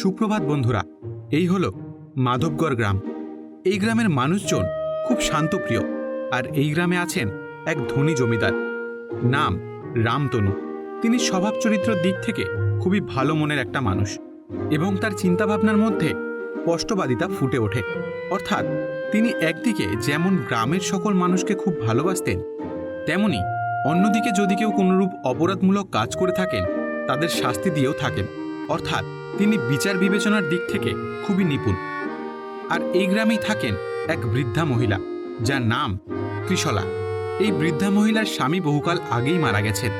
সুপ্রভাত বন্ধুরা, এই হলো মাধবগড় গ্রাম। এই গ্রামের মানুষজন খুব শান্তপ্রিয় আর এই গ্রামে আছেন এক ধনী জমিদার, নাম রামতনু। তিনি স্বভাব চরিত্রের দিক থেকে খুবই ভালো মনের একটা মানুষ এবং তার চিন্তাভাবনার মধ্যে স্পষ্টবাদিতা ফুটে ওঠে। অর্থাৎ তিনি একদিকে যেমন গ্রামের সকল মানুষকে খুব ভালোবাসতেন, তেমনি অন্যদিকে যদি কেউ কোনোরূপ অপরাধমূলক কাজ করে থাকেন, তাদের শাস্তি দিয়েও থাকেন। অর্থাৎ তিনি বিচার বিবেচনার দিক থেকে খুবই নিপুণ। আর এই গ্রামেই থাকেন এক বৃদ্ধা মহিলা, যার নাম ত্রিশলা এই বৃদ্ধা মহিলার স্বামী বহুকাল আগেই মারা গেছেন।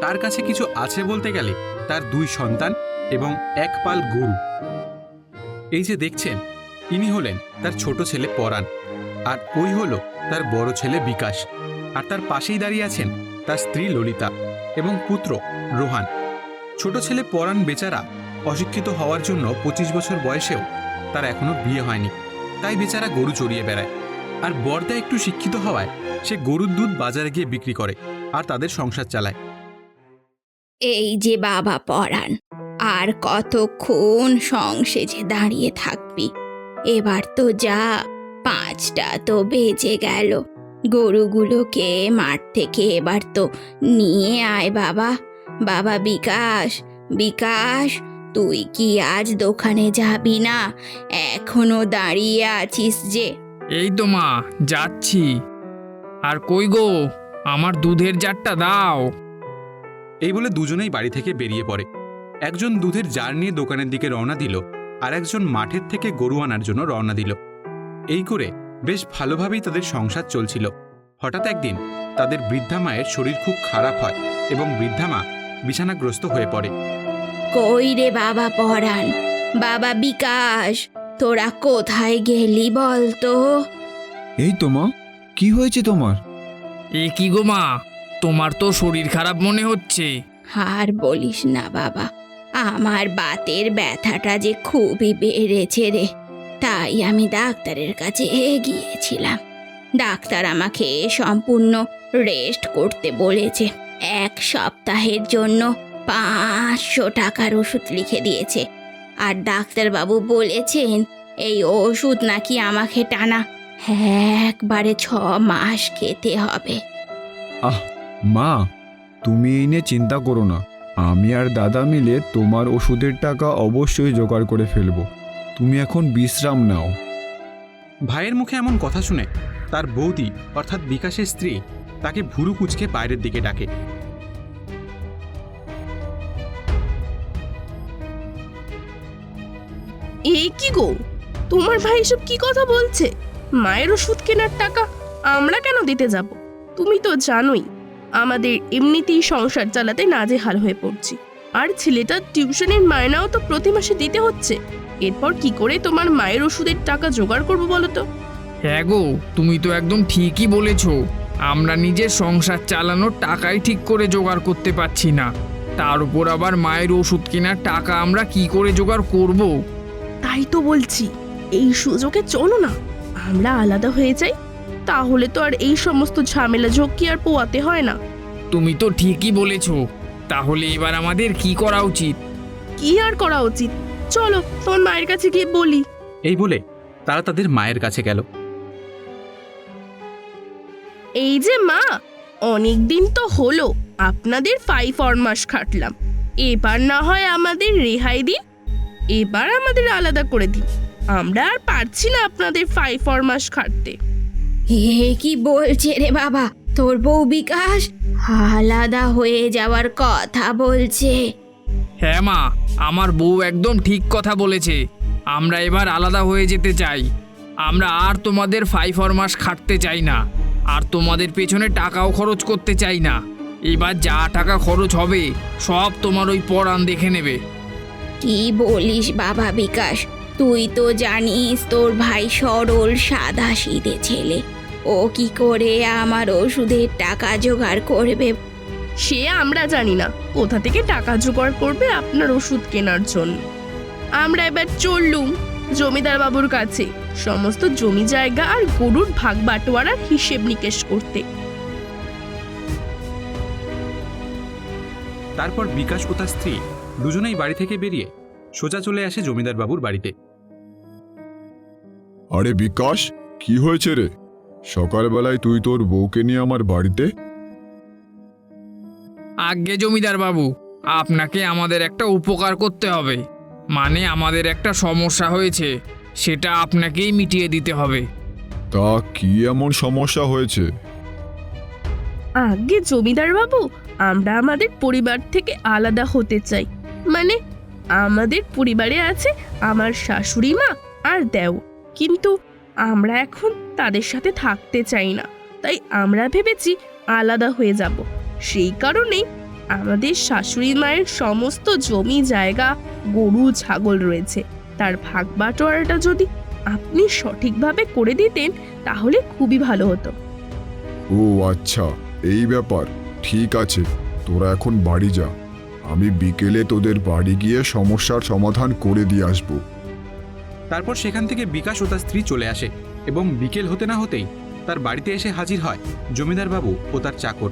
তার কাছে কিছু আছে বলতে গেলে তার দুই সন্তান এবং এক পাল গরু। এই যে দেখছেন, ইনি হলেন তার ছোট ছেলে পরাণ, আর ওই হলো তার বড় ছেলে বিকাশ। আর তার পাশেই দাঁড়িয়ে আছেন তার স্ত্রী ললিতা এবং পুত্র রোহান। ছোট ছেলে পরাণ বেচারা অশিক্ষিত হওয়ার জন্য পঁচিশ বছর বয়সেও তার এখনও বিয়ে হয়নি। তাই বেচারা গরু চড়িয়ে বেড়ায়। আর বর্দা একটু শিক্ষিত হওয়ায় সে গরুর দুধ বাজারে গিয়ে বিক্রি করে আর তাদের সংসার চালায়। এই যে বাবা পড়ান আর কতক্ষণ সংসেজে দাঁড়িয়ে থাকবি? এবার তো যা, পাঁচটা তো বেজে গেল। গরুগুলোকে মাঠ থেকে এবার তো নিয়ে আয় বাবা। বাবা বিকাশ বিকাশ তুই কি আজ দোকানে যাবি না? এখনও দাঁড়িয়ে আছিস যে। এই তো মা যাচ্ছি। আর কই গো আমার দুধের জারটা দাও। এই বলে দুজনেই বাড়ি থেকে বেরিয়ে পড়ে। একজন দুধের জার নিয়ে দোকানের দিকে রওনা দিল আর একজন মাঠের থেকে গরু আনার জন্য রওনা দিল। এই করে বেশ ভালোভাবেই তাদের সংসার চলছিল। হঠাৎ একদিন তাদের বৃদ্ধা মায়ের শরীর খুব খারাপ হয় এবং বৃদ্ধা মা বিছানাগ্রস্ত হয়ে পড়ে। কই রে বাবা পরাণ? বাবা বিকাশ তোরা কোথায় গেলি বল তো এই তো মা কি হয়েছে তোমার? এ কি গো মা তোমার তো শরীর খারাপ মনে হচ্ছে। আর বলিস না বাবা আমার বাতের ব্যথাটা যে খুবই বেড়েছে রে। তাই আমি ডাক্তারের কাছে গিয়েছিলাম। ডাক্তার আমাকে সম্পূর্ণ রেস্ট করতে বলেছে। এক সপ্তাহের জন্য পাঁচশো টাকার ওষুধ লিখে দিয়েছে। আর ডাক্তারবাবু বলেছেন এই ওষুধ নাকি আমাকে টানা একবারে ছ মাস খেতে হবে। আহ মা তুমি এই নিয়ে চিন্তা করো না। আমি আর দাদা মিলে তোমার ওষুধের টাকা অবশ্যই জোগাড় করে ফেলব। তুমি এখন বিশ্রাম নাও। ভাইয়ের মুখে এমন কথা শুনে তার বৌদি অর্থাৎ বিকাশের স্ত্রী তাকে ভুরু কুচকে বাইরের দিকে ডাকে। এই কি গো? তোমার ভাই এসব কি কথা বলছে? মায়ের ওষুধ কেনার টাকা আমরা কেন দিতে যাব? তুমি তো জানোই, আমাদের এমনিতেই সংসার চালাতে নাজেহাল হয়ে পড়ছি। আর ছেলেটার টিউশনের মায়নাও তো প্রতি মাসে দিতে হচ্ছে। এরপর কি করে তোমার মায়ের ওষুধের টাকা জোগাড় করব বলো তো? হ্যাঁ গো, তুমি তো একদম ঠিকই বলেছ। আমরা নিজের সংসার চালানোর টাকাই ঠিক করে জোগাড় করতে পারছি না। তার উপর আবার মায়ের ওষুধ কেনার টাকা আমরা কি করে জোগাড় করব? তাই তো বলছি এই সুযোগে চলো না। আমরা আলাদা হয়ে যাই তাহলে তো আর এই সমস্ত ঝামেলা ঝক্কি আর পোয়াতে হয় না। তুমি তো ঠিকই বলেছ তাহলে এবার আমাদের কি করা উচিত? কি আর করা উচিত? চলো তোমার মায়ের কাছে গিয়ে বলি। এই বলে তারা তাদের মায়ের কাছে গেল। এই যে মা অনেক দিন তো হলো আপনাদের ফাই ফরমাস খাটলাম। এবার না হয় আমাদের রেহাই দিন এবার আমাদের আলাদা করে দিন। আমরা আর পারছি না আপনাদের ফাই ফরমাস খাটতে। এ কি বলছে রে বাবা? তোর বউ বিকাশ আলাদা হয়ে যাওয়ার কথা বলছে। হ্যাঁ মা আমার বউ একদম ঠিক কথা বলেছে। আমরা এবার আলাদা হয়ে যেতে চাই। আমরা আর তোমাদের ফাই ফরমাস খাটতে চাই না। আর তোমাদের পেছনে টাকাও খরচ করতে চাই না। এবার যা টাকা খরচ হবে সব তোমার ওই পরাণ দেখে নেবে। কি বলিস বাবা বিকাশ? তুই তো জানিস তোর ভাই সরল সাদা সিধে ছেলে। ও কি করে আমার ওষুধের টাকা জোগাড় করবে? সে আমরা জানি না। কোথা থেকে টাকা জোগাড় করবে আপনার ওষুধ কেনার জন্য? আমরা এবার চললুম জমিদার বাবুর কাছে। সমস্ত জমি জায়গা আর গরুর ভাগ বাটোয়ারার হিসেব নিকেশ করতে। তারপর বিকাশ ও তার স্ত্রী দুজনেই বাড়ি থেকে বেরিয়ে সোজা চলে আসে জমিদার বাবুর বাড়িতে। আরে বিকাশ কি হয়েছে রে? সকালবেলায় তুই তোর বউকে নিয়ে আমার বাড়িতে? আজ্ঞে জমিদার বাবু আপনাকে আমাদের একটা উপকার করতে হবে। মানে আমাদের একটা সমস্যা হয়েছে সেটা আপনাকেই মিটিয়ে দিতে হবে। তা কি এমন সমস্যা হয়েছে? আগে জমিদার বাবু আমরা আমাদের পরিবার থেকে আলাদা হতে চাই। মানে আমাদের পরিবারে আছে আমার শাশুড়ি মা আর দেও। কিন্তু আমরা এখন তাদের সাথে থাকতে চাই না। তাই আমরা ভেবেছি আলাদা হয়ে যাব। সেই কারণেই আমাদের শাশুড়ি মায়ের সমস্ত জমি, জায়গা, গরু, ছাগল রয়েছে। তার ভাগ বাটোয়ারাটা যদি আপনি সঠিকভাবে করে দিতেন, তাহলে খুবই ভালো হতো। ও আচ্ছা এই ব্যাপার। ঠিক আছে, তোরা এখন বাড়ি যা। আমি বিকেলে তোদের বাড়ি গিয়ে সমস্যার সমাধান করে দিয়ে আসব। তারপর সেখান থেকে বিকাশ ও তার স্ত্রী চলে আসে এবং বিকেল হতে না হতেই তার বাড়িতে এসে হাজির হয় জমিদার বাবু ও তার চাকর।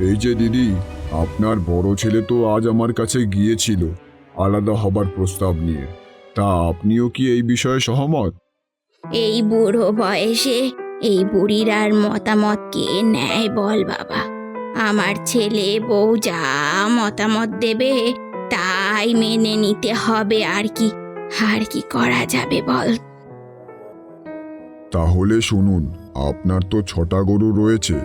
এই যে দিদি আপনার বড় ছেলে তো আজ আমার কাছে গিয়েছিল আলাদা হবার প্রস্তাব নিয়ে। তা আপনিও কি এই বিষয়ে সহমত? এই বুড়ো বয়সে এই বুড়ির আর মতামত কে নেয় বল বাবা। আমার ছেলে বউ যা মতামত দেবে, তাই মেনে নিতে হবে আর কি। আর কি করা যাবে বল? তাহলে শুনুন, আপনার তো ছটা গরু রয়েছে।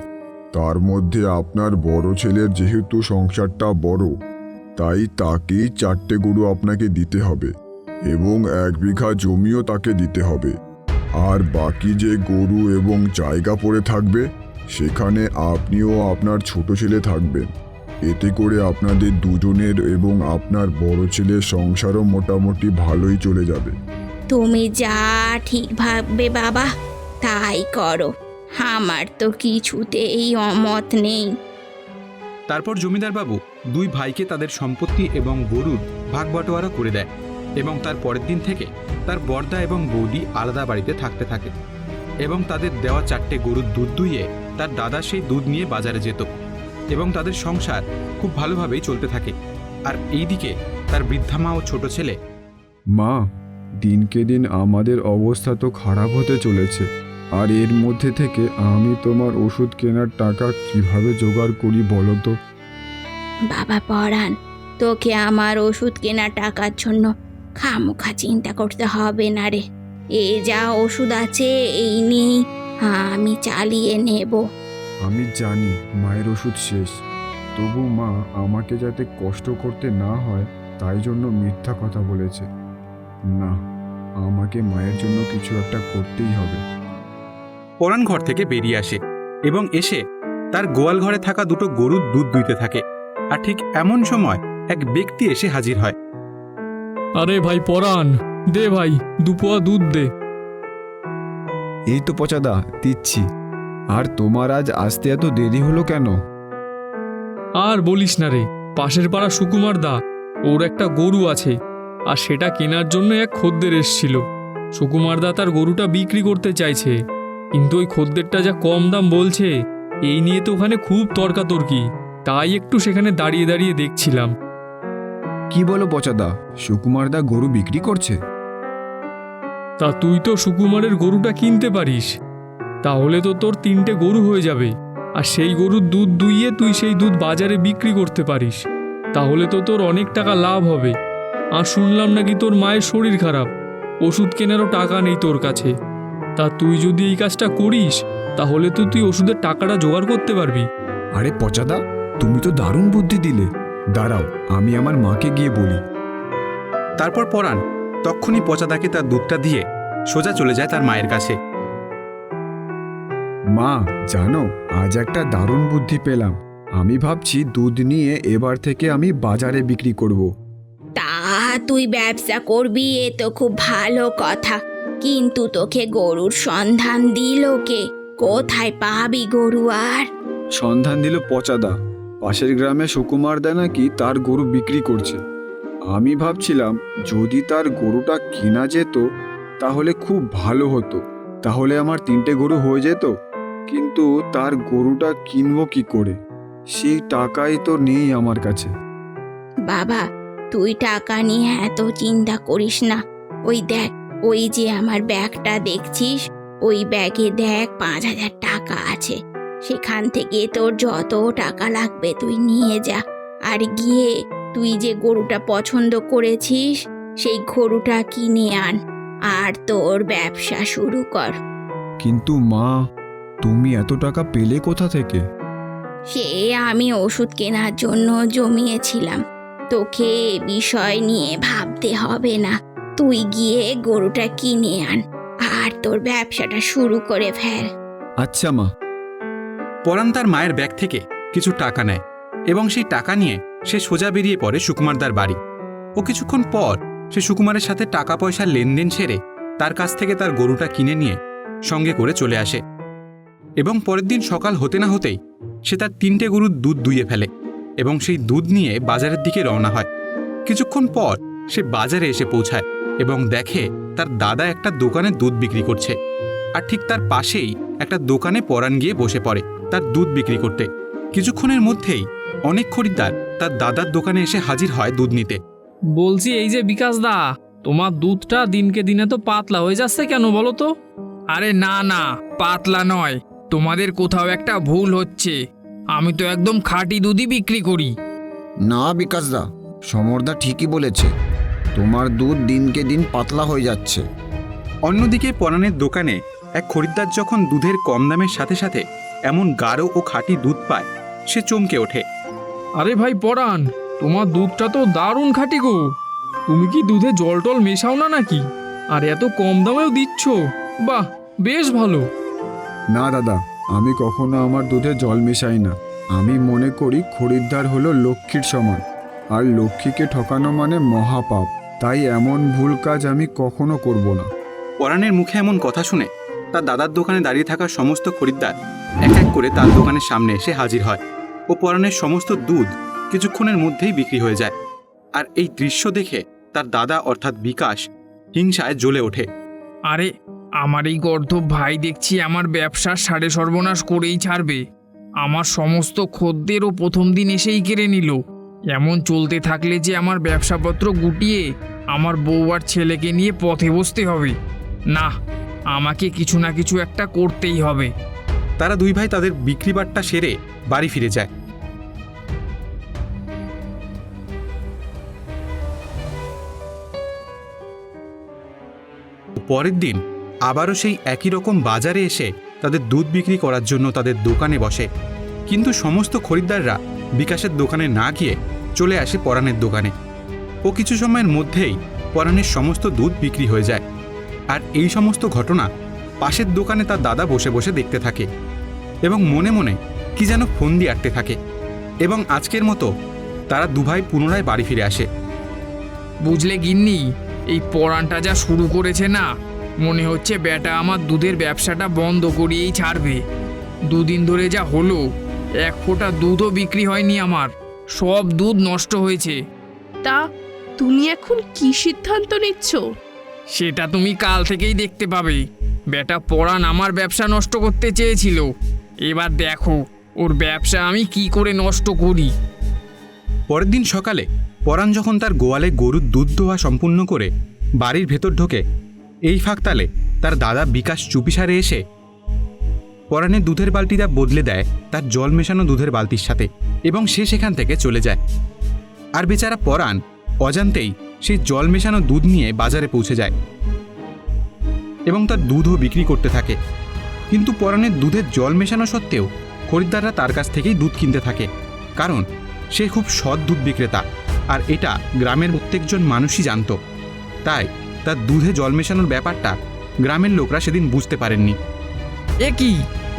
তার মধ্যে আপনার বড় ছেলের যেহেতু সংসারটা বড়, তাই তাকেই চারটে গরু আপনাকে দিতে হবে এবং এক বিঘা জমিও তাকে দিতে হবে। আর বাকি যে গরু এবং জায়গা পড়ে থাকবে সেখানে আপনিও আপনার ছোট ছেলে থাকবেন। এতে করে আপনাদের দুজনের এবং আপনার বড় ছেলের সংসারও মোটামুটি ভালোই চলে যাবে। তুমি যা ঠিক ভাববে বাবা তাই করো। আমার তো কিছুতেই অমত নেই। তারপর জমিদার বাবু দুই ভাইকে তাদের সম্পত্তি এবং গরুর ভাগ বাটোয়ারা করে দেয় এবং তার পরের দিন থেকে তার বর্দা এবং বৌদি আলাদা বাড়িতে থাকতে থাকে। এবং তাদের দেওয়া চারটে গরুর দুধ দুইয়ে তার দাদা সেই দুধ নিয়ে বাজারে যেত এবং তাদের সংসার খুব ভালোভাবেই চলতে থাকে। আর এইদিকে তার বৃদ্ধা মা ও ছোট ছেলে। মা দিনকে দিন আমাদের অবস্থা তো খারাপ হতে চলেছে। আর এর মধ্যে থেকে আমি তোমার ওষুধ কেনার টাকা কীভাবে জোগাড় করি বলো তো? বাবা পরাণ তোকে আমার ওষুধ কেনার টাকার জন্য খামোখা চিন্তা করতে হবে না রে। এ যা ওষুধ আছে এই নিয়েই আমি চালিয়ে নেব। আমি জানি মায়ের ওষুধ শেষ। তবু মা আমাকে যাতে কষ্ট করতে না হয় তাই জন্য মিথ্যা কথা বলেছে। না আমাকে মায়ের জন্য কিছু একটা করতেই হবে। পরাণ ঘর থেকে বেরিয়ে আসে এবং এসে তার গোয়াল ঘরে থাকা দুটো গরুর দুধ দুইতে থাকে। আর ঠিক এমন সময় এক ব্যক্তি এসে হাজির হয়। আরে ভাই পরাণ! দে ভাই দুপোয়া দুধ দে। এই তো পচাদা দিচ্ছি। আর তোমার আজ আসতে এত দেরি হলো কেন? আর বলিস না রে পাশের পাড়া সুকুমার দা ওর একটা গরু আছে আর সেটা কেনার জন্য এক খদ্দের এসছিল। সুকুমার দা তার গরুটা বিক্রি করতে চাইছে কিন্তু ওই খদ্দেরটা যা কম দাম বলছে এই নিয়ে তো ওখানে খুব তর্কাতর্কি তাই একটু সেখানে দাঁড়িয়ে দাঁড়িয়ে দেখছিলাম। কি বলো পচাদা সুকুমার দা গরু বিক্রি করছে? তা তুই তো সুকুমারের গরুটা কিনতে পারিস। তাহলে তো তোর তিনটে গরু হয়ে যাবে। আর সেই গরুর দুধ দুইয়ে তুই সেই দুধ বাজারে বিক্রি করতে পারিস। তাহলে তো তোর অনেক টাকা লাভ হবে। আর শুনলাম নাকি তোর মায়ের শরীর খারাপ। ওষুধ কেনারও টাকা নেই তোর কাছে। তা তুই যদি এই কাজটা করিস তাহলে তো তুই ওষুধের টাকাটা জোগাড় করতে পারবি। আরে পচাদা তুমি তো দারুণ বুদ্ধি দিলে। দাঁড়াও আমি আমার মাকে গিয়ে বলি। তারপর পরাণ তক্ষুনি পচাদাকে তার দুধটা দিয়ে সোজা চলে যায় তার মায়ের কাছে। মা জানো আজ একটা দারুণ বুদ্ধি পেলাম। আমি ভাবছি দুধ নিয়ে এবার থেকে আমি বাজারে বিক্রি করব। তা তুই ব্যবসা করবি এ তো খুব ভালো কথা। কিন্তু তোকে গরুর সন্ধান দিল কে? কোথায় পাবি গরু আর? সন্ধান দিল পচাদা পাশের গ্রামে সুকুমার দা নাকি তার গরু বিক্রি করছে। আমি ভাবছিলাম যদি তার গরুটা কেনা যেত, তাহলে খুব ভালো হতো। তাহলে আমার তিনটে গরু হয়ে যেত। কিন্তু তার গরুটা কিনবো কি করে? সেই টাকাই তো নেই আমার কাছে। বাবা, তুই টাকা নিয়ে এত চিন্তা করিস না। ওই দেখ, ওই যে আমার ব্যাগটা দেখছিস? ওই ব্যাগে দেখ, পাঁচ হাজার টাকা আছে। সেখান থেকে তোর যত টাকা লাগবে তুই নিয়ে যা। আর গিয়ে তুই যে গরুটা পছন্দ করেছিস সেই গরুটা কিনে আন আর তোর ব্যবসা শুরু কর। কিন্তু মা তুমি এত টাকা পেলে কোথা থেকে? সে আমি ওষুধ কেনার জন্য জমিয়েছিলাম। তোকে এ বিষয় নিয়ে ভাবতে হবে না। তুই গিয়ে গরুটা কিনে আন আর তোর ব্যবসাটা শুরু করে ফেল। আচ্ছা মা। পরাণ তার মায়ের ব্যাগ থেকে কিছু টাকা নেয় এবং সেই টাকা নিয়ে সে সোজা বেরিয়ে পড়ে সুকুমারদার বাড়ি। ও কিছুক্ষণ পর সে সুকুমারের সাথে টাকা পয়সার লেনদেন সেরে তার কাছ থেকে তার গরুটা কিনে নিয়ে সঙ্গে করে চলে আসে। এবং পরের দিন সকাল হতে না হতেই সে তার তিনটে গরুর দুধ দুইয়ে ফেলে এবং সেই দুধ নিয়ে বাজারের দিকে রওনা হয়। কিছুক্ষণ পর সে বাজারে এসে পৌঁছায় এবং দেখে তার দাদা একটা দোকানে দুধ বিক্রি করছে। আর ঠিক তার পাশেই একটা দোকানে পরাণ গিয়ে বসে পড়ে তার দুধ বিক্রি করতে। কিছুক্ষণের মধ্যেই অনেক খরিদ্দার তার দাদার দোকানে এসে হাজির হয় দুধ নিতে। বলছি এই যে বিকাশ দা তোমার দুধটা দিনকে দিনে তো পাতলা হয়ে যাচ্ছে কেন বলো তো? আরে না না পাতলা নয় তোমাদের কোথাও একটা ভুল হচ্ছে। আমি তো একদম খাঁটি দুধই বিক্রি করি। না বিকাশদা সমরদা ঠিকই বলেছে তোমার দুধ দিনকে দিন পাতলা হয়ে যাচ্ছে। অন্যদিকে পরাণের দোকানে এক খরিদ্দার যখন দুধের কম দামের সাথে সাথে এমন গাঢ় ও খাঁটি দুধ পায় সে চমকে ওঠে। আরে ভাই পরাণ তোমার দুধটা তো দারুণ খাঁটি গো। তুমি কি দুধে জল টল মেশাও না নাকি? আর এত কম দামেও দিচ্ছ। বাহ বেশ ভালো। না দাদা আমি কখনো আমার দুধে জল মেশাই না। আমি মনে করি খরিদ্দার হলো লক্ষ্মীর সমান। আর লক্ষ্মীকে ঠকানো মানে মহাপাপ। তাই এমন ভুল কাজ আমি কখনো করব না। পরাণের মুখে এমন কথা শুনে তার দাদার দোকানে দাঁড়িয়ে থাকা সমস্ত খরিদ্দার এক এক করে তার দোকানের সামনে এসে হাজির হয়। ও পরাণের সমস্ত দুধ কিছুক্ষণের মধ্যেই বিক্রি হয়ে যায়। আর এই দৃশ্য দেখে তার দাদা অর্থাৎ বিকাশ হিংসায় জ্বলে ওঠে। আরে আমার এই গর্ধব ভাই দেখছি আমার ব্যবসার সাড়ে সর্বনাশ করেই ছাড়বে। আমার সমস্ত খদ্দেরও প্রথম দিন এসেই কেড়ে নিল। এমন চলতে থাকলে যে আমার ব্যবসাপত্র গুটিয়ে আমার বউ আর ছেলেকে নিয়ে পথে বসতে হবে। না আমাকে কিছু না কিছু একটা করতেই হবে। তারা দুই ভাই তাদের বিক্রি বাট্টা সেরে বাড়ি ফিরে যায়। পরের দিন আবারও সেই একই রকম বাজারে এসে তাদের দুধ বিক্রি করার জন্য তাদের দোকানে বসে। কিন্তু সমস্ত খরিদ্দাররা বিকাশের দোকানে না গিয়ে চলে আসে পরাণের দোকানে। ও কিছু সময়ের মধ্যেই পরাণের সমস্ত দুধ বিক্রি হয়ে যায়। আর এই সমস্ত ঘটনা পাশের দোকানে তার দাদা বসে বসে দেখতে থাকে এবং মনে মনে কি যেন ফন্দি আটতে থাকে এবং আজকের মতো তারা দুভাই পুনরায় বাড়ি ফিরে আসে। বুঝলে গিন্নি এই পরানটা যা শুরু করেছে না মনে হচ্ছে বেটা আমার দুধের ব্যবসাটা বন্ধ করিয়েই ছাড়বে। দুদিন ধরে যা হলো এক ফোঁটা দুধও বিক্রি হয়নি আমার সব দুধ নষ্ট হয়েছে। তা তুমি এখন কি সিদ্ধান্ত নিচ্ছ? সেটা তুমি কাল থেকেই দেখতে পাবে। বেটা পরান আমার ব্যবসা নষ্ট করতে চেয়েছিল। এবার দেখো ওর ব্যবসা আমি কি করে নষ্ট করি। পরের দিন সকালে পরাণ যখন তার গোয়ালে গরুর দুধ দোয়া সম্পূর্ণ করে বাড়ির ভেতর ঢোকে, এই ফাঁকতালে তার দাদা বিকাশ চুপিসারে এসে পরাণের দুধের বালতিটা বদলে দেয়, তার জল মেশানো দুধের বালতির সাথে এবং সে সেখান থেকে চলে যায়। আর বেচারা পরাণ অজান্তেই সেই জল মেশানো দুধ নিয়ে বাজারে পৌঁছে যায় এবং তার দুধও বিক্রি করতে থাকে। কিন্তু পরাণের দুধের জল মেশানো সত্ত্বেও খরিদ্দাররা তার কাছ থেকেই দুধ কিনতে থাকে, কারণ সে খুব সৎ দুধ বিক্রেতা। আর এটা গ্রামের প্রত্যেকজন মানুষই জানত। তাই তার দুধে জল মেশানোর ব্যাপারটা গ্রামের লোকরা সেদিন বুঝতে পারেননি। এ কি?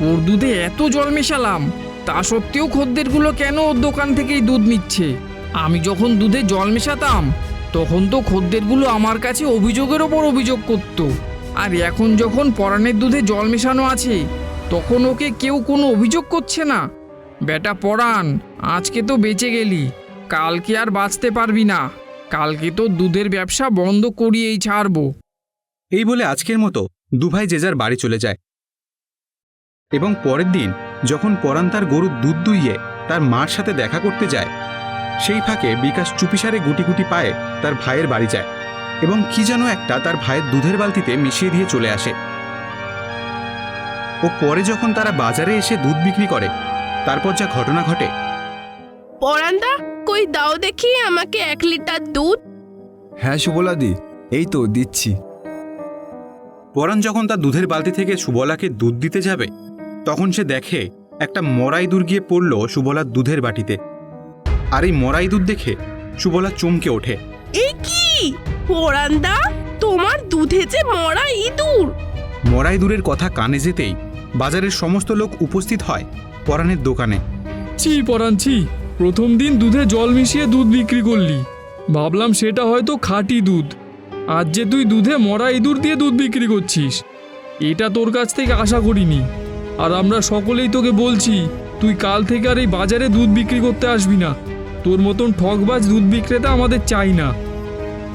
ওর দুধে এত জল মেশালাম? তা সত্ত্বেও খদ্দেরগুলো কেন ওর দোকান থেকেই দুধ নিচ্ছে? আমি যখন দুধে জল মেশাতাম, তখন তো খদ্দেরগুলো আমার কাছে অভিযোগের ওপর অভিযোগ করত। আর এখন যখন পরাণের দুধে জল মেশানো আছে, তখন ওকে কেউ কোনো অভিযোগ করছে না। বেটা পরাণ আজকে তো বেঁচে গেলি। কালকে আর বাঁচতে পারবি না? কালকে তো দুধের ব্যবসা বন্ধ করিয়েই ছাড়বো? এই বলে আজকের মতো দুভাই যে যার বাড়ি চলে যায়। এবং পরের দিন যখন পরাণ তার গরুর দুধ দুইয়ে তার মার সাথে দেখা করতে যায় সেই ফাঁকে বিকাশ চুপিসারে গুটি গুটি পায়ে তার ভাইয়ের বাড়ি যায় এবং কি যেন একটা তার ভাইয়ের দুধের বালতিতে মিশিয়ে দিয়ে চলে আসে। ও পরে যখন তারা বাজারে এসে দুধ বিক্রি করে তারপর যা ঘটনা ঘটে। পরান্দা কই দাও দেখি আমাকে এক লিটার দুধ। হ্যাঁ সুবলাদি এই তো দিচ্ছি। পরাণ যখন তার দুধের বালতি থেকে সুবলাকে দুধ দিতে যাবে তখন সে দেখে একটা মরাই দুধ গিয়ে পড়ল সুবলার দুধের বাটিতে। আর এই মরাই দুধ দেখে সুবলা চমকে ওঠে। এই কি? পরান্দা তোমার দুধে যে মরা ইঁদুর মরাই দূরের কথা কানে যেতেই বাজারের সমস্ত লোক উপস্থিত হয় পরাণের দোকানে। ছি পরানছি প্রথম দিন দুধে জল মিশিয়ে দুধ বিক্রি করলি। ভাবলাম সেটা হয়তো খাঁটি দুধ। আজ যে তুই দুধে মরা ইঁদুর দিয়ে দুধ বিক্রি করছিস, এটা তোর কাছ থেকে আশা করিনি। আর আমরা সকলেই তোকে বলছি, তুই কাল থেকে আর এই বাজারে দুধ বিক্রি করতে আসবি না। তোর মতন ঠকবাজ দুধ বিক্রেতা আমাদের চাই না।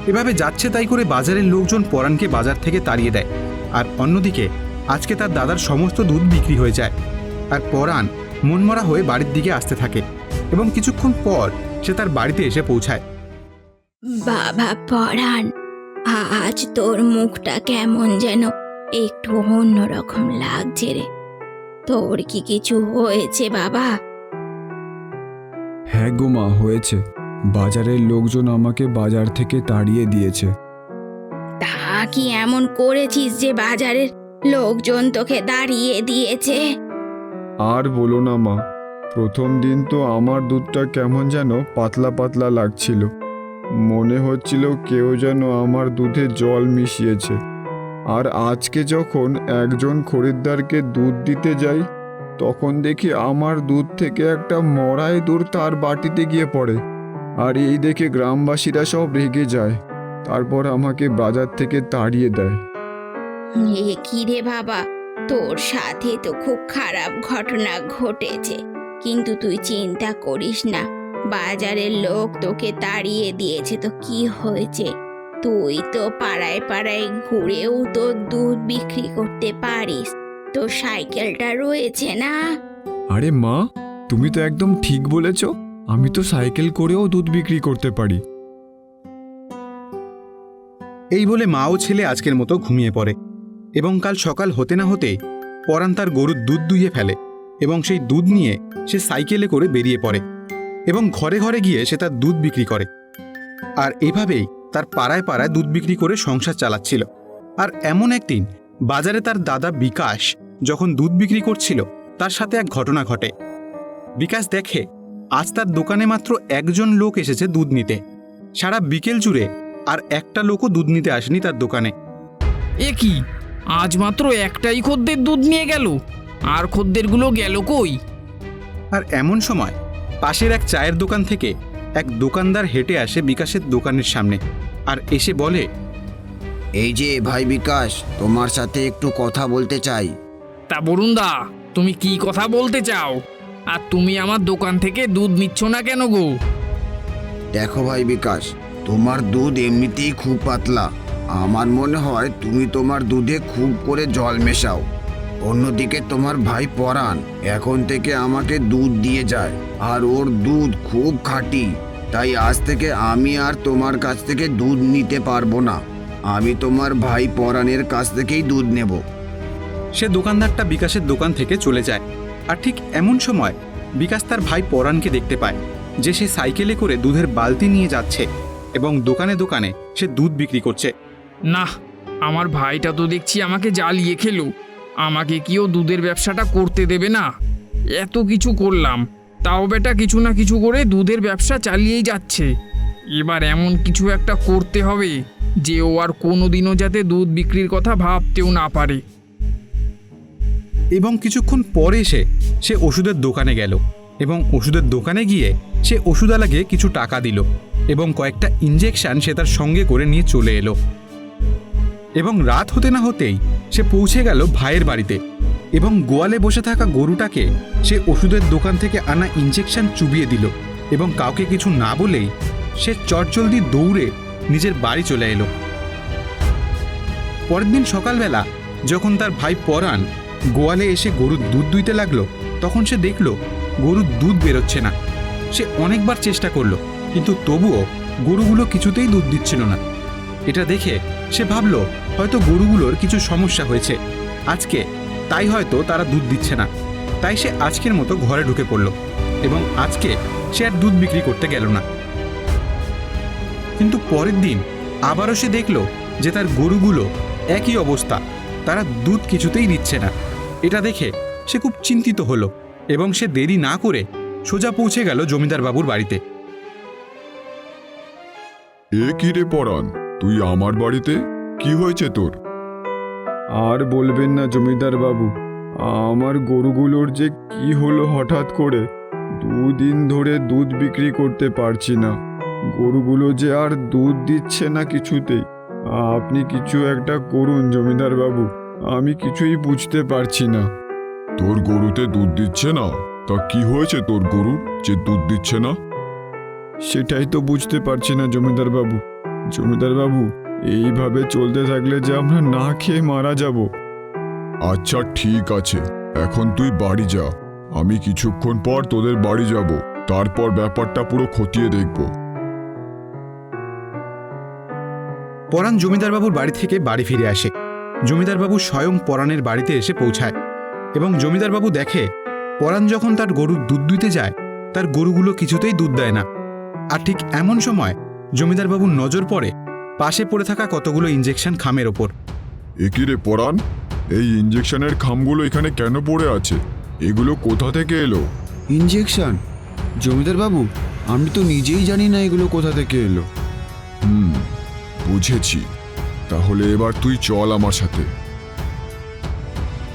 এভাবে যাচ্ছে তাই করে বাজারের লোকজন পরাণকে বাজার থেকে তাড়িয়ে দেয়। আর অন্যদিকে, আজকে তার দাদার সমস্ত দুধ বিক্রি হয়ে যায়। আর পরাণ মনমরা হয়ে বাড়ির দিকে আসতে থাকে। এবং কিছুক্ষণ পর সে তার বাড়িতে এসে পৌঁছায়। বাবা পরাণ আজ তোর মুখটা কেমন যেন একটু অন্যরকম লাগছে রে। তোর কি কিছু হয়েছে বাবা? হ্যাঁ গো মা হয়েছে। বাজারের লোকজন আমাকে বাজার থেকে তাড়িয়ে দিয়েছে। তা কি এমন করেছিস যে বাজারের লোকজন তোকে দাঁড়িয়ে দিয়েছে? আর বলো না মা প্রথম দিন তো আমার দুধটা কেমন যেন পাতলা পাতলা লাগছিল। মনে হচ্ছিল কেউ যেন আমার দুধে জল মিশিয়েছে। আর আজকে যখন একজন খরিদ্দারকে দুধ দিতে যাই, তখন দেখি আমার দুধ থেকে একটা মরাই দূর তার বাটিতে গিয়ে পড়ে। আর এই দেখে গ্রামবাসীরা সব রেগে যায়। তারপর আমাকে বাজার থেকে তাড়িয়ে দেয়। কি রে বাবা? তোর সাথে তো খুব খারাপ ঘটনা ঘটেছে। কিন্তু তুই চিন্তা করিস না। বাজারের লোক তোকে তাড়িয়ে দিয়েছে তো কি হয়েছে? তুই তো পাড়ায় পাড়ায় ঘুরেও তো দুধ বিক্রি করতে পারিস। তো সাইকেলটা রয়েছে না? আরে মা তুমি তো একদম ঠিক বলেছ। আমি তো সাইকেল করেও দুধ বিক্রি করতে পারি। এই বলে মা ও ছেলে আজকের মতো ঘুমিয়ে পড়ে। এবং কাল সকাল হতে না হতে পরান তার গরুর দুধ দুইয়ে ফেলে। এবং সেই দুধ নিয়ে সে সাইকেলে করে বেরিয়ে পড়ে এবং ঘরে ঘরে গিয়ে সে তার দুধ বিক্রি করে। আর এভাবেই তার পাড়ায় পাড়ায় দুধ বিক্রি করে সংসার চালাচ্ছিল। আর এমন একদিন বাজারে তার দাদা বিকাশ যখন দুধ বিক্রি করছিল, তার সাথে এক ঘটনা ঘটে। বিকাশ দেখে আজ তার দোকানে মাত্র একজন লোক এসেছে দুধ নিতে। সারা বিকেল জুড়ে আর একটা লোকও দুধ নিতে আসেনি তার দোকানে। এ কি? আজ মাত্র একটাই খদ্দের দুধ নিয়ে গেল? আর খদ্দেরগুলো গেল কই? আর এমন সময় পাশের এক চায়ের দোকান থেকে এক দোকানদার হেঁটে আসে বিকাশের দোকানের সামনে আর এসে বলে এই যে ভাই বিকাশ তোমার সাথে একটু কথা বলতে চাই। তা বরুণদা তুমি কি কথা বলতে চাও? আর তুমি আমার দোকান থেকে দুধ নিচ্ছ না কেন গো? দেখো ভাই বিকাশ তোমার দুধ এমনিতেই খুব পাতলা। আমার মনে হয় তুমি তোমার দুধে খুব করে জল মেশাও। অন্যদিকে তোমার ভাই পরাণ এখন থেকে আমাকে দুধ দিয়ে যায় আর ওর দুধ খুব খাঁটি। তাই আজ থেকে আমি আর তোমার কাছ থেকে দুধ নিতে পারব না। আমি তোমার ভাই পরাণের কাছ থেকেই দুধ নেব। সে দোকানদারটা বিকাশের দোকান থেকে চলে যায় আর ঠিক এমন সময় বিকাশ তার ভাই পরাণকে দেখতে পায় যে সে সাইকেলে করে দুধের বালতি নিয়ে যাচ্ছে এবং দোকানে দোকানে সে দুধ বিক্রি করছে। না আমার ভাইটা তো দেখছি আমাকে জ্বালিয়ে খেলো। আমাকে কিও দুধের ব্যবসাটা করতে দেবে না। এত কিছু করলাম, তাও বেটা কিছু না কিছু করে দুধের ব্যবসা চালিয়েই যাচ্ছে। এবার এমন কিছু একটা করতে হবে, যে ও আর কোনোদিনও যাতে দুধ বিক্রির কথা ভাবতেও না পারে। এবং কিছুক্ষণ পরে এসে সে ওষুধের দোকানে গেল এবং ওষুধের দোকানে গিয়ে সে ওষুধওয়ালাকে কিছু টাকা দিল এবং কয়েকটা ইঞ্জেকশন সে তার সঙ্গে করে নিয়ে চলে এলো। এবং রাত হতে না হতেই সে পৌঁছে গেল ভাইয়ের বাড়িতে এবং গোয়ালে বসে থাকা গরুটাকে সে ওষুধের দোকান থেকে আনা ইঞ্জেকশন চুবিয়ে দিল এবং কাউকে কিছু না বলেই সে চটজলদি দৌড়ে নিজের বাড়ি চলে এলো। পরের দিন সকালবেলা যখন তার ভাই পরাণ গোয়ালে এসে গরুর দুধ দুইতে লাগল, তখন সে দেখল গরুর দুধ বেরোচ্ছে না। সে অনেকবার চেষ্টা করল, কিন্তু তবুও গরুগুলো কিছুতেই দুধ দিচ্ছিল না। এটা দেখে সে ভাবলো হয়তো গরুগুলোর কিছু সমস্যা হয়েছে। আজকে তাই হয়তো তারা দুধ দিচ্ছে না। তাই সে আজকের মতো ঘরে ঢুকে পড়ল এবং আজকে সে আর দুধ বিক্রি করতে গেল না। কিন্তু পরের দিন আবারও সে দেখল যে তার গরুগুলো একই অবস্থা, তারা দুধ কিছুতেই দিচ্ছে না। এটা দেখে সে খুব চিন্তিত হলো এবং সে দেরি না করে সোজা পৌঁছে গেল জমিদার বাবুর বাড়িতে। এ কি রে তুই আমার বাড়িতে কি হয়েছে তোর? আর বলবেন না জমিদার বাবু আমার গরুগুলোর যে কি হলো হঠাৎ করে দুদিন ধরে দুধ বিক্রি করতে পারছি না। গরুগুলো যে আর দুধ দিচ্ছে না কিছুতেই আপনি কিছু একটা করুন জমিদার বাবু আমি কিছুই বুঝতে পারছি না। তোর গরুতে দুধ দিচ্ছে না? তা কি হয়েছে তোর গরু যে দুধ দিচ্ছে না? সেটাই তো বুঝতে পারছি না জমিদার বাবু। জমিদার বাবু এইভাবে চলতে থাকলে যে আমরা না খেয়ে মারা যাব। আচ্ছা ঠিক আছে। এখন তুই বাড়ি যা। আমি কিছুক্ষণ পর তোদের বাড়ি যাব। তারপর ব্যাপারটা পুরো খতিয়ে দেখব। পরাণ জমিদারবাবুর বাড়ি থেকে বাড়ি ফিরে আসে। জমিদারবাবু স্বয়ং পরাণের বাড়িতে এসে পৌঁছায় এবং জমিদারবাবু দেখে পরাণ যখন তার গরুর দুধ দুইতে যায় তার গরুগুলো কিছুতেই দুধ দেয় না। আর ঠিক এমন সময় জমিদারবাবুর নজর পড়ে পাশে পড়ে থাকা কতগুলো ইঞ্জেকশন খামের ওপর। এ কি রে পরাণ এই ইঞ্জেকশনের খামগুলো এখানে কেন পড়ে আছে? এগুলো কোথা থেকে এলো? ইঞ্জেকশন জমিদার বাবু আমি তো নিজেই জানি না এগুলো কোথা থেকে এলো। হুম বুঝেছি। তাহলে এবার তুই চল আমার সাথে।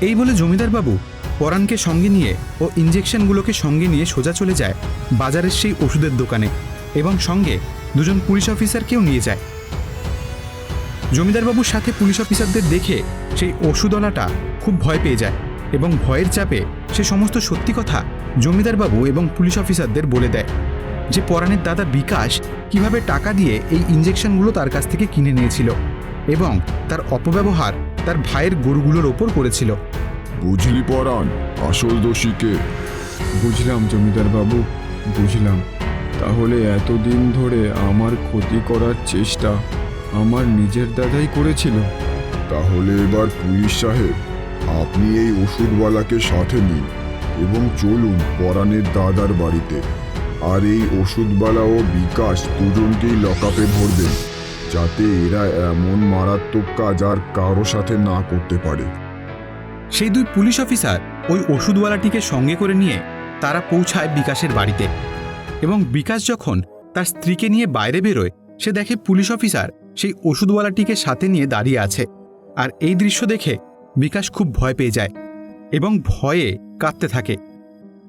এই বলে জমিদারবাবু পরাণকে সঙ্গে নিয়ে ও ইঞ্জেকশনগুলোকে সঙ্গে নিয়ে সোজা চলে যায় বাজারের সেই ওষুধের দোকানে এবং সঙ্গে দুজন পুলিশ অফিসারকেও নিয়ে যায়। জমিদারবাবুর সাথে পুলিশ অফিসারদের দেখে সেই ওষুধওয়ালাটা খুব ভয় পেয়ে যায় এবং ভয়ের চাপে সে সমস্ত সত্যি কথা জমিদারবাবু এবং পুলিশ অফিসারদের বলে দেয় যে পরাণের দাদা বিকাশ কীভাবে টাকা দিয়ে এই ইঞ্জেকশনগুলো তার কাছ থেকে কিনে নিয়েছিল এবং তার অপব্যবহার তার ভাইয়ের গরুগুলোর ওপর করেছিল। বুঝলি পরাণ আসল দোষীকে বুঝলাম জমিদার বাবু বুঝলাম। তাহলে এতদিন ধরে আমার ক্ষতি করার চেষ্টা আমার নিজের দাদাই করেছিল। তাহলে এবার পুলিশ সাহেব আপনি এই ওষুধওয়ালাকে সাথে নিন এবং চলুন পরাণের দাদার বাড়িতে। আর এই ওষুধওয়ালা ও বিকাশ দুজনকেই লকআপে ভরবেন যাতে এরা এমন মারাত্মক কাজ আর কারও সাথে না করতে পারে। সেই দুই পুলিশ অফিসার ওই ওষুধওয়ালাটিকে সঙ্গে করে নিয়ে তারা পৌঁছায় বিকাশের বাড়িতে। এবং বিকাশ যখন তার স্ত্রীকে নিয়ে বাইরে বেরোয় সে দেখে পুলিশ অফিসার সেই ওষুধওয়ালাটিকে সাথে নিয়ে দাঁড়িয়ে আছে। আর এই দৃশ্য দেখে বিকাশ খুব ভয় পেয়ে যায় এবং ভয়ে কাঁদতে থাকে।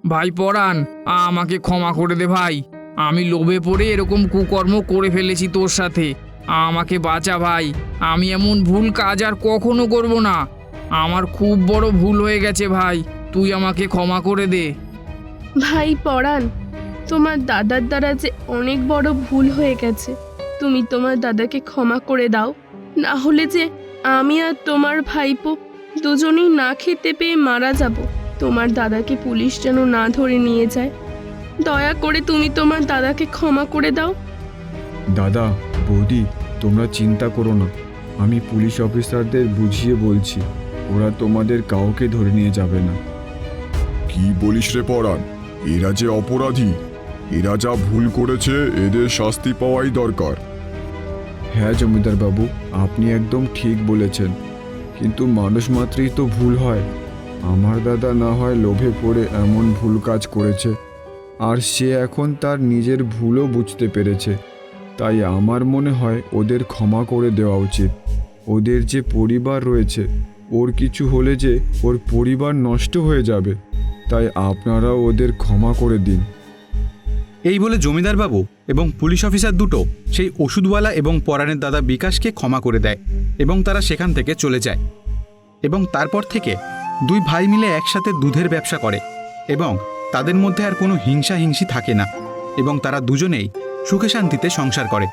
ভাই পরাণ আমাকে ক্ষমা করে দে ভাই। আমি লোভে পড়ে এরকম কুকর্ম করে ফেলেছি তোর সাথে। আমাকে বাঁচা ভাই। আমি এমন ভুল কাজ আর কখনো করব না। আমার খুব বড় ভুল হয়ে গেছে ভাই। তুই আমাকে ক্ষমা করে দে। ভাই পড়ান তোমার দাদার দ্বারা যে অনেক বড় ভুল হয়ে গেছে। তুমি তোমার দাদাকে ক্ষমা করে দাও। না হলে যে আমি আর তোমার ভাইপো দুজনেই না খেতে পেয়ে মারা যাব। তোমার দাদাকে পুলিশ যেন না ধরে নিয়ে যায়। দয়া করে তুমি তোমার দাদাকে ক্ষমা করে দাও। দাদা বৌদি তোমরা চিন্তা করো না। আমি পুলিশ অফিসারদের বুঝিয়ে বলছি ওরা তোমাদের কাউকে ধরে নিয়ে যাবে না। কি বলিস রে পরাণ? এরা যে অপরাধী এরা যা ভুল করেছে, এদের শাস্তি পাওয়াই দরকার। হ্যাঁ জমিদার বাবু, আপনি একদম ঠিক বলেছেন। কিন্তু মানুষ মাত্রই তো ভুল হয়। আমার দাদা না হয় লোভে পড়ে এমন ভুল কাজ করেছে। আর সে এখন তার নিজের ভুলও বুঝতে পেরেছে। তাই আমার মনে হয় ওদের ক্ষমা করে দেওয়া উচিত। ওদের যে পরিবার রয়েছে, ওর কিছু হলে যে ওর পরিবার নষ্ট হয়ে যাবে। তাই আপনারাও ওদের ক্ষমা করে দিন। এই বলে জমিদারবাবু এবং পুলিশ অফিসার দুটো সেই ওষুধওয়ালা এবং পরাণের দাদা বিকাশকে ক্ষমা করে দেয় এবং তারা সেখান থেকে চলে যায়। এবং তারপর থেকে দুই ভাই মিলে একসাথে দুধের ব্যবসা করে এবং তাদের মধ্যে আর কোনো হিংসা হিংসি থাকে না এবং তারা দুজনেই সুখে শান্তিতে সংসার করে।